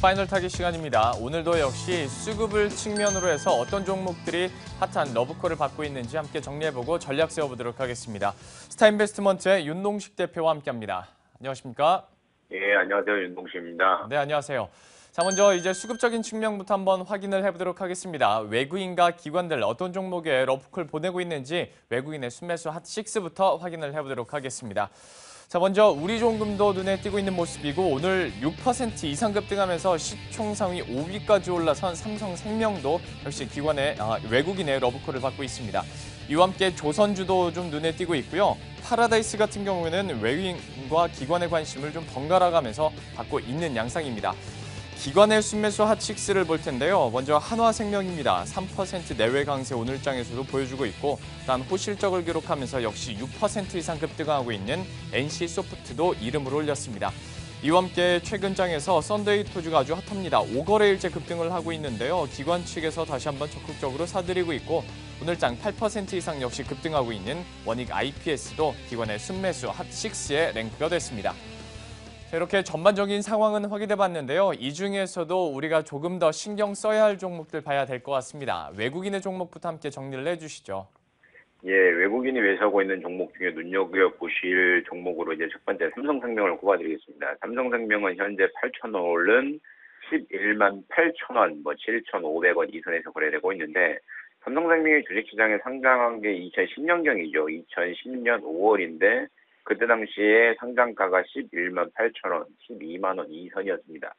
파이널 타기 시간입니다. 오늘도 역시 수급을 측면으로 해서 어떤 종목들이 핫한 러브콜을 받고 있는지 함께 정리해보고 전략 세워보도록 하겠습니다. 스타인베스트먼트의 윤동식 대표와 함께합니다. 안녕하십니까? 예, 안녕하세요. 윤동식입니다. 네, 안녕하세요. 자, 먼저 이제 수급적인 측면부터 한번 확인을 해보도록 하겠습니다. 외국인과 기관들 어떤 종목에 러브콜 보내고 있는지 외국인의 순매수 핫6부터 확인을 해보도록 하겠습니다. 자, 먼저 우리 종금도 눈에 띄고 있는 모습이고 오늘 6% 이상 급등하면서 시총 상위 5위까지 올라선 삼성생명도 역시 기관의 아, 외국인의 러브콜을 받고 있습니다. 이와 함께 조선주도 좀 눈에 띄고 있고요. 파라다이스 같은 경우에는 외국인과 기관의 관심을 좀 번갈아 가면서 받고 있는 양상입니다. 기관의 순매수 핫6를 볼 텐데요. 먼저 한화생명입니다. 3% 내외 강세 오늘장에서도 보여주고 있고 다음 호실적을 기록하면서 역시 6% 이상 급등하고 있는 NC소프트도 이름을 올렸습니다. 이와 함께 최근 장에서 썬데이 토주가 아주 핫합니다. 5거래일째 급등을 하고 있는데요. 기관 측에서 다시 한번 적극적으로 사들이고 있고 오늘 장 8% 이상 역시 급등하고 있는 원익 IPS도 기관의 순매수 핫6에 랭크가 됐습니다. 이렇게 전반적인 상황은 확인해 봤는데요. 이 중에서도 우리가 조금 더 신경 써야 할 종목들 봐야 될 것 같습니다. 외국인의 종목부터 함께 정리를 해주시죠. 예, 외국인이 매수하고 있는 종목 중에 눈여겨보실 종목으로 이제 첫 번째 삼성생명을 꼽아드리겠습니다. 삼성생명은 현재 8,000원 오른 11만 8천원, 뭐 7,500원 이 선에서 거래되고 있는데 삼성생명이 주식시장에 상장한 게 2010년경이죠. 2010년 5월인데 그때 당시에 상장가가 11만 8천 원, 12만 원 이 선이었습니다.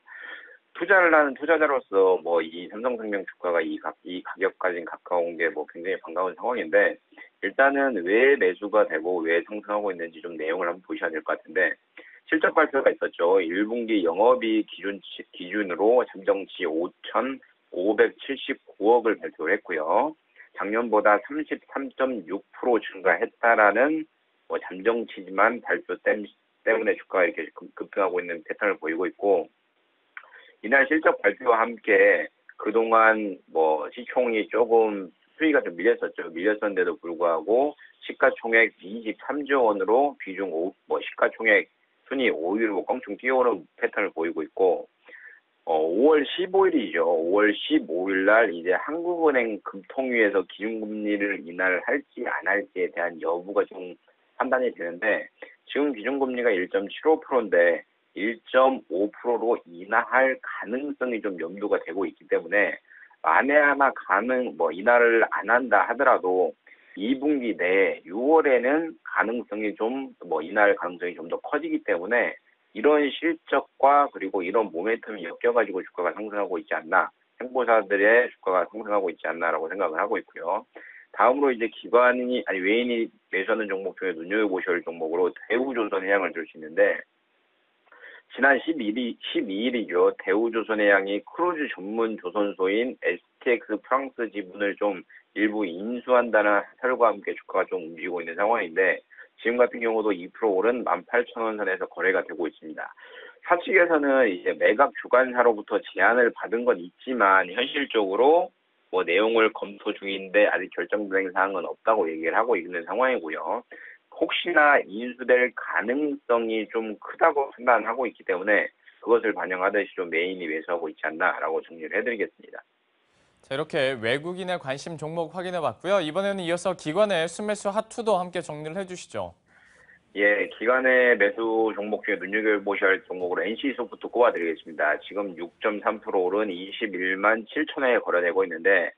투자를 하는 투자자로서 뭐 이 삼성생명 주가가 이, 가, 이 가격까지 가까운 게 뭐 굉장히 반가운 상황인데 일단은 왜 매수가 되고 왜 상승하고 있는지 좀 내용을 한번 보셔야 될 것 같은데 실적 발표가 있었죠. 1분기 영업이익 기준 기준으로 잠정치 5,579억을 발표를 했고요. 작년보다 33.6% 증가했다라는 뭐 잠정치지만 발표 때문에 주가가 이렇게 급등하고 있는 패턴을 보이고 있고 이날 실적 발표와 함께 그동안 뭐 시총이 조금 수위가 좀 밀렸었죠. 밀렸었는데도 불구하고 시가총액 23조 원으로 비중 5, 뭐 시가총액 순위 5위로 껑충 뛰어오른 패턴을 보이고 있고 어, 5월 15일이죠. 5월 15일 날 이제 한국은행 금통위에서 기준금리를 인하할지 안 할지에 대한 여부가 좀 판단이 되는데 지금 기준금리가 1.75%인데 1.5%로 인하할 가능성이 좀 염두가 되고 있기 때문에 만에 하나 가능 뭐 인하를 안 한다 하더라도 2분기 내 6월에는 가능성이 좀 뭐 인하할 가능성이 좀 더 커지기 때문에 이런 실적과 그리고 이런 모멘텀이 엮여가지고 주가가 상승하고 있지 않나 행보사들의 주가가 상승하고 있지 않나라고 생각을 하고 있고요. 다음으로 이제 기관이 아니 외인이 매수하는 종목 중에 눈여겨보셔야 할 종목으로 대우조선해양을 들수 있는데 지난 12일, 12일이죠. 대우조선해양이 크루즈 전문 조선소인 STX 프랑스 지분을 좀 일부 인수한다는 설과 함께 주가가 좀 움직이고 있는 상황인데 지금 같은 경우도 2% 오른 18,000원 선에서 거래가 되고 있습니다. 사측에서는 이제 매각 주관사로부터 제안을 받은 건 있지만 현실적으로 뭐 내용을 검토 중인데 아직 결정 된 사항은 없다고 얘기를 하고 있는 상황이고요. 혹시나 인수될 가능성이 좀 크다고 판단하고 있기 때문에 그것을 반영하듯이 좀 메인이 매수하고 있지 않나라고 정리를 해드리겠습니다. 자, 이렇게 외국인의 관심 종목 확인해 봤고요. 이번에는 이어서 기관의 순매수 핫투도 함께 정리를 해주시죠. 예, 기관의 매수 종목 중에 눈여겨보셔야 할 종목으로 NC소프트 꼽아드리겠습니다. 지금 6.3% 오른 21만 7천원에 거래되고 있는데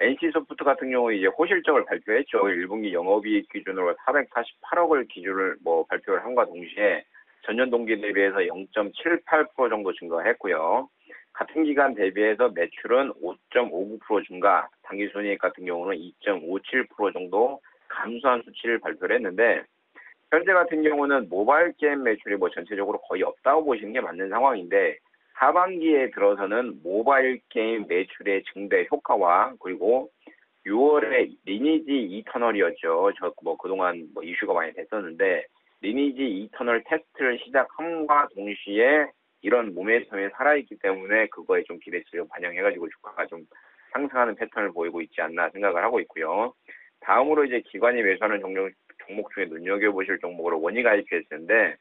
NC소프트 같은 경우 이제 호실적을 발표했죠. 1분기 영업이익 기준으로 448억을 기준을 뭐 발표를 한과 동시에 전년 동기 대비해서 0.78% 정도 증가했고요. 같은 기간 대비해서 매출은 5.59% 증가, 당기순이익 같은 경우는 2.57% 정도 감소한 수치를 발표를 했는데 현재 같은 경우는 모바일 게임 매출이 뭐 전체적으로 거의 없다고 보시는 게 맞는 상황인데 하반기에 들어서는 모바일 게임 매출의 증대 효과와 그리고 6월에 리니지 이터널이었죠. 저 뭐 그동안 뭐 이슈가 많이 됐었는데 리니지 이터널 테스트를 시작함과 동시에 이런 모멘텀이 살아있기 때문에 그거에 좀 기대치를 반영해가지고 주가가 좀 상승하는 패턴을 보이고 있지 않나 생각을 하고 있고요. 다음으로 이제 기관이 매수하는 종목, 종목 중에 눈여겨보실 종목으로 원익 IPS인데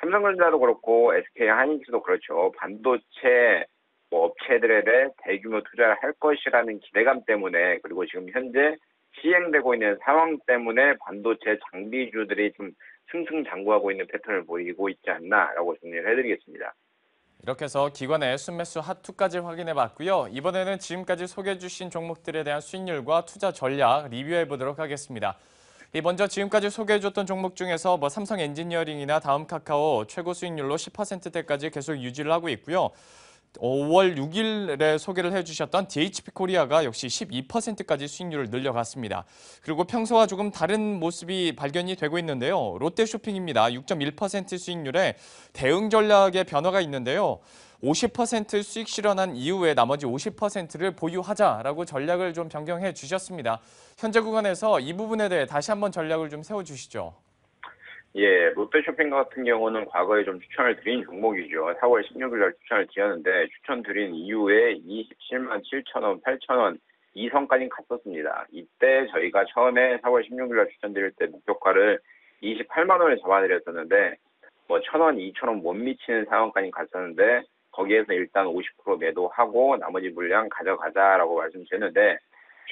삼성전자도 그렇고 SK 하이닉스도 그렇죠. 반도체 뭐 업체들에 대해 대규모 투자를 할 것이라는 기대감 때문에 그리고 지금 현재 시행되고 있는 상황 때문에 반도체 장비주들이 좀 승승장구하고 있는 패턴을 보이고 있지 않나라고 정리를 해드리겠습니다. 이렇게 해서 기관의 순매수 핫투까지 확인해 봤고요. 이번에는 지금까지 소개해 주신 종목들에 대한 수익률과 투자 전략 리뷰해 보도록 하겠습니다. 이 먼저 지금까지 소개해 줬던 종목 중에서 뭐 삼성 엔지니어링이나 다음 카카오 최고 수익률로 10%대까지 계속 유지를 하고 있고요. 5월 6일에 소개를 해주셨던 DHP 코리아가 역시 12%까지 수익률을 늘려갔습니다. 그리고 평소와 조금 다른 모습이 발견이 되고 있는데요. 롯데쇼핑입니다. 6.1% 수익률에 대응 전략의 변화가 있는데요. 50% 수익 실현한 이후에 나머지 50%를 보유하자라고 전략을 좀 변경해 주셨습니다. 현재 구간에서 이 부분에 대해 다시 한번 전략을 좀 세워 주시죠. 예, 롯데쇼핑 같은 경우는 과거에 좀 추천을 드린 종목이죠. 4월 16일 날 추천을 드렸는데 추천 드린 이후에 27만 7천 원, 8천 원 이선까지 갔었습니다. 이때 저희가 처음에 4월 16일 날 추천드릴 때 목표가를 28만 원을 잡아드렸었는데 뭐 1,000원, 2,000원 못 미치는 상황까지 갔었는데 거기에서 일단 50% 매도하고 나머지 물량 가져가자라고 말씀드렸는데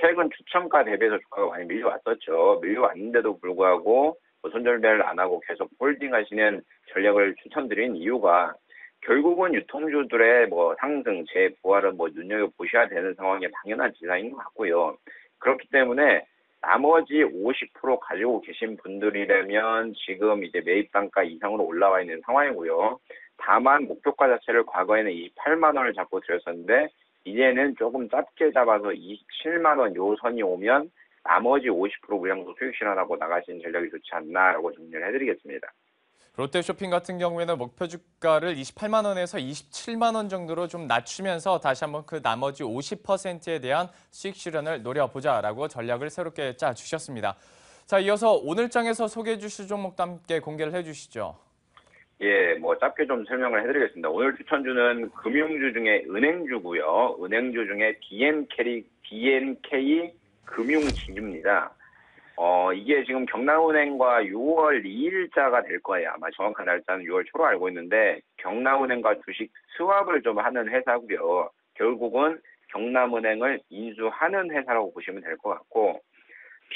최근 추천가 대비해서 주가가 많이 밀려왔었죠. 밀려왔는데도 불구하고 뭐 손절매를 안 하고 계속 홀딩하시는 전략을 추천드린 이유가 결국은 유통주들의 뭐 상승, 재부활을 뭐 눈여겨 보셔야 되는 상황이 당연한 지사인 것 같고요. 그렇기 때문에 나머지 50% 가지고 계신 분들이라면 지금 이제 매입 단가 이상으로 올라와 있는 상황이고요. 다만 목표가 자체를 과거에는 28만 원을 잡고 드렸었는데 이제는 조금 짧게 잡아서 27만 원 요 선이 오면 나머지 50% 물량도 수익 실현하고 나가시는 전략이 좋지 않나라고 정리를 해드리겠습니다. 롯데쇼핑 같은 경우에는 목표 주가를 28만 원에서 27만 원 정도로 좀 낮추면서 다시 한번 그 나머지 50%에 대한 수익 실현을 노려보자라고 전략을 새롭게 짜 주셨습니다. 자, 이어서 오늘 장에서 소개해 주실 종목도 함께 공개를 해 주시죠. 예, 뭐 짧게 좀 설명을 해드리겠습니다. 오늘 추천주는 금융주 중에 은행주고요. 은행주 중에 BNK, BNK 금융지주입니다. 어, 이게 지금 경남은행과 6월 2일자가 될 거예요. 아마 정확한 날짜는 6월 초로 알고 있는데 경남은행과 주식 스왑을 좀 하는 회사고요. 결국은 경남은행을 인수하는 회사라고 보시면 될 것 같고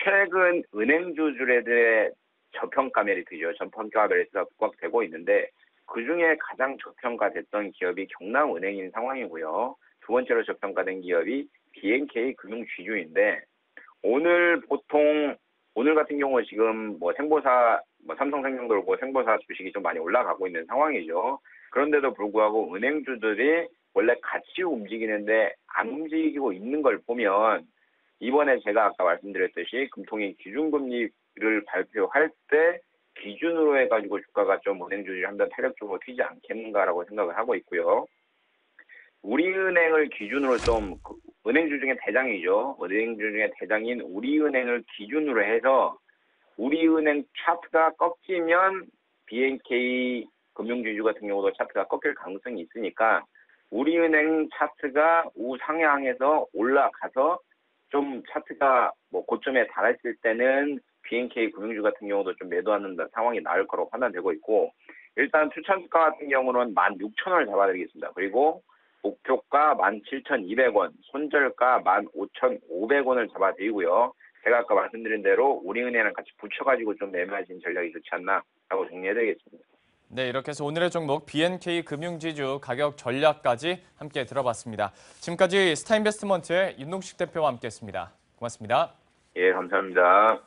최근 은행주들의 저평가 메리트죠. 저평가 메리트가 부각되고 있는데 그 중에 가장 저평가됐던 기업이 경남은행인 상황이고요. 두 번째로 저평가된 기업이 BNK 금융쥐주인데 오늘 보통 오늘 같은 경우 지금 뭐 생보사 뭐 삼성생명도 그렇고 생보사 주식이 좀 많이 올라가고 있는 상황이죠. 그런데도 불구하고 은행주들이 원래 같이 움직이는데 안 움직이고 있는 걸 보면 이번에 제가 아까 말씀드렸듯이 금통위 기준금리를 발표할 때 기준으로 해가지고 주가가 좀 은행주들이 한번 탄력적으로 튀지 않겠는가라고 생각을 하고 있고요. 우리은행을 기준으로 좀그 은행주 중에 대장이죠. 은행주 중에 대장인 우리은행을 기준으로 해서 우리은행 차트가 꺾이면 BNK 금융주주 같은 경우도 차트가 꺾일 가능성이 있으니까 우리은행 차트가 우상향해서 올라가서 좀 차트가 뭐 고점에 달했을 때는 BNK 금융주 같은 경우도 좀 매도하는 상황이 나을 거라고 판단되고 있고 일단 추천가 같은 경우는 16,000원을 잡아드리겠습니다. 그리고 목표가 17,200원, 손절가 15,500원을 잡아드리고요. 제가 아까 말씀드린 대로 우리은행이랑 같이 붙여가지고 좀 매매하시는 전략이 좋지 않나라고 정리해드리겠습니다. 네, 이렇게 해서 오늘의 종목 BNK 금융지주 가격 전략까지 함께 들어봤습니다. 지금까지 스타인베스트먼트의 윤동식 대표와 함께했습니다. 고맙습니다. 예, 감사합니다.